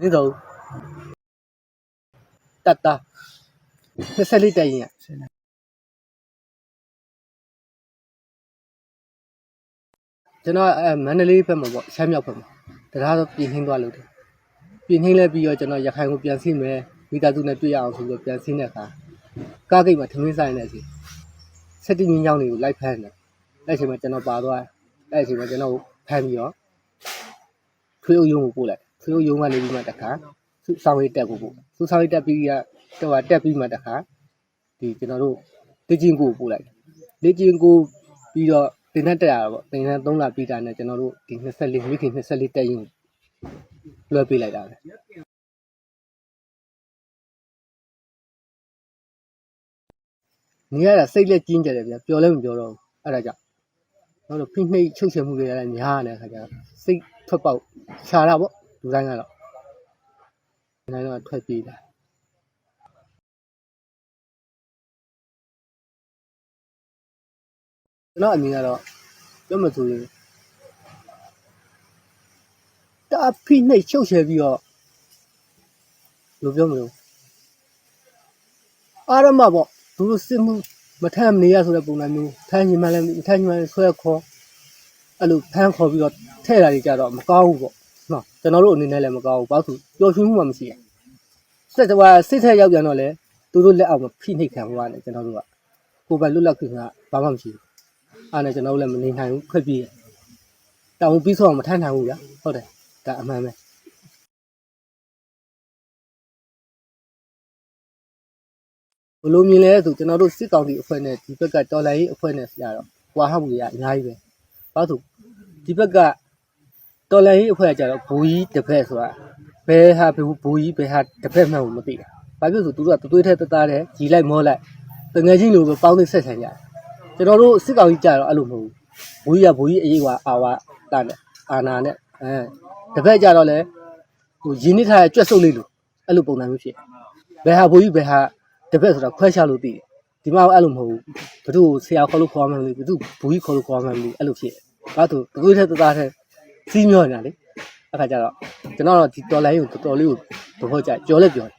မင်းတို့တတ်တာ24တက်ရင်ကျွန်တော်အဲမန္တလေးဘက်မှာပေါ့ရှမ်းမြောက်ဘက်မှာတရားတော့ပြင်နှင်းသွားလို့တယ်ပြင်နှင်းလဲပြီးတော့ကျွန်တော်ရခိုင်ကိုပြန်စီမယ်မိသားစုနဲ့တွေ့ရအောင်ဆိုပြီးတော့ပြန်စီတဲ့အခါကားဂိတ်မှာထမင်းဆိုင်နေစီစက်တီမြင်းချောင်းတွေကိုလိုက်ဖမ်းတယ်အဲ့အချိန်မှာကျွန်တော်ပါသွားတယ်အဲ့အချိန်မှာကျွန်တော်ဖမ်းပြီးတော့ထွေးအုပ်ရုံးကိုပို့လိုက် ထွေးအုပ်ရုံးကနေပြီးမှတခါစုဆောင်ရေးတက်ကိုပို့စုဆောင်ရေးတက်ပြီးရတော့တက်ပြီးမှတခါဒီကျွန်တော်တို့လေ့ကျင့်ကိုပို့လိုက်လေ့ကျင့်ကိုပြီးတော့တင်တဲ့တက်ရတာပေါ့တင်တဲ့3လပြီးတာနဲ့ကျွန်တော်တို့ဒီ24မိခင်24တက်ရင်လွှဲပေးလိုက်တာပဲနေရတာစိတ်လက်ကျဉ်းကြတယ်ဗျာပျော်လည်းမပျော်တော့ဘူးအဲ့ဒါကြောင့်တော့ဖိနှိပ်ချုပ်ချယ်မှုတွေလည်းများတယ်ခါကျတော့စိတ်ထွက်ပေါက်ခြာတာပေါ့ လူတိုင်းကတော့ဒီတိုင်းတော့ထွက်ပြေးတာကျွန်တော်အမြင်ကတော့ပြောမှဆိုရင်တာဖိနှိပ်ချုပ်ချယ်ပြီးတော့ဘယ်လိုပြောမလို့အာရမပေါ့သူတို့စစ်မှုမထမ်းမနေရဆိုတဲ့ပုံစံမျိုးထမ်းညီမှလည်းမထမ်းညီမှလည်းဆွဲခေါ်အဲ့လိုဖမ်းခေါ်ပြီးတော့ထဲ့တာတွေကြတော့မကောင်းဘူးပေါ့ နော်ကျွန်တော်တို့အနေနဲ့လည်းမကောင်းဘူးဘာလို့ပျော်ရွှင်မှုမှမရှိရစက်တဝါစိတ်ထဲရောက်ပြန်တော့လေသူတို့လက်အောက်မှာဖိနှိပ်ခံသွားတယ်ကျွန်တော်တို့ကကိုယ်ပိုင်လွတ်လပ်ခွင့်ကဘာမှမရှိဘူးအားနဲ့ကျွန်တော်တို့လည်းမနေနိုင်ဘူးခွက်ပြေးတယ်တောင်ပြီးဆုံးအောင်မထမ်းနိုင်ဘူးဗျာဟုတ်တယ်ဒါအမှန်ပဲဘလို့မြင်လဲဆိုကျွန်တော်တို့စစ်ကောင်စီအဖွဲ့နဲ့ဒီဘက်ကတော်လိုင်းရေးအဖွဲ့နဲ့ဆရာတော့ကွာဟမှုတွေကအများကြီးပဲဘာလို့ဒီဘက်က တော်လိုင်းရေးအဖွဲ့ကကြတော့ဘူကြီးတစ်ဖက်ဆိုတာဘယ်ဟာဘူကြီးဘယ်ဟာတစ်ဖက်မှန်းမသိတာဘာဖြစ်လို့ဆိုသူတို့ကသွေးထဲတသားတဲ့ရီလိုက်မောလိုက်တငယ်ချင်းလိုပဲပေါင်းသိဆက်ဆံကြတယ်ကျွန်တော်တို့စစ်ကောင်ကြီးကြတော့အဲ့လိုမဟုတ်ဘူးဘူကြီးကဘူကြီးအေးဝါအာဝါတာနဲ့အာနာနဲ့အဲတစ်ဖက်ကြတော့လေဟိုရင်းနှီးထားတဲ့ကြွက်စုပ်လေးလိုအဲ့လိုပုံစံမျိုးဖြစ်ဘယ်ဟာဘူကြီးဘယ်ဟာတစ်ဖက်ဆိုတော့ခွဲခြားလို့သိတယ်ဒီမှာအဲ့လိုမဟုတ်ဘူးဘသူ့ဆရာခေါ်လို့ခေါ်မှမလို့ဘသူဘူကြီးခေါ်လို့ခေါ်မှမလို့အဲ့လိုဖြစ်ဘာလို့သွေးထဲတသားထဲ စီးမျောနေတာလေအခါကျတော့ကျွန်တော်တော့ဒီတော်လိုင်းကိုတော်တော်လေးကိုသဘောကျကြော်လက်ပြောတယ်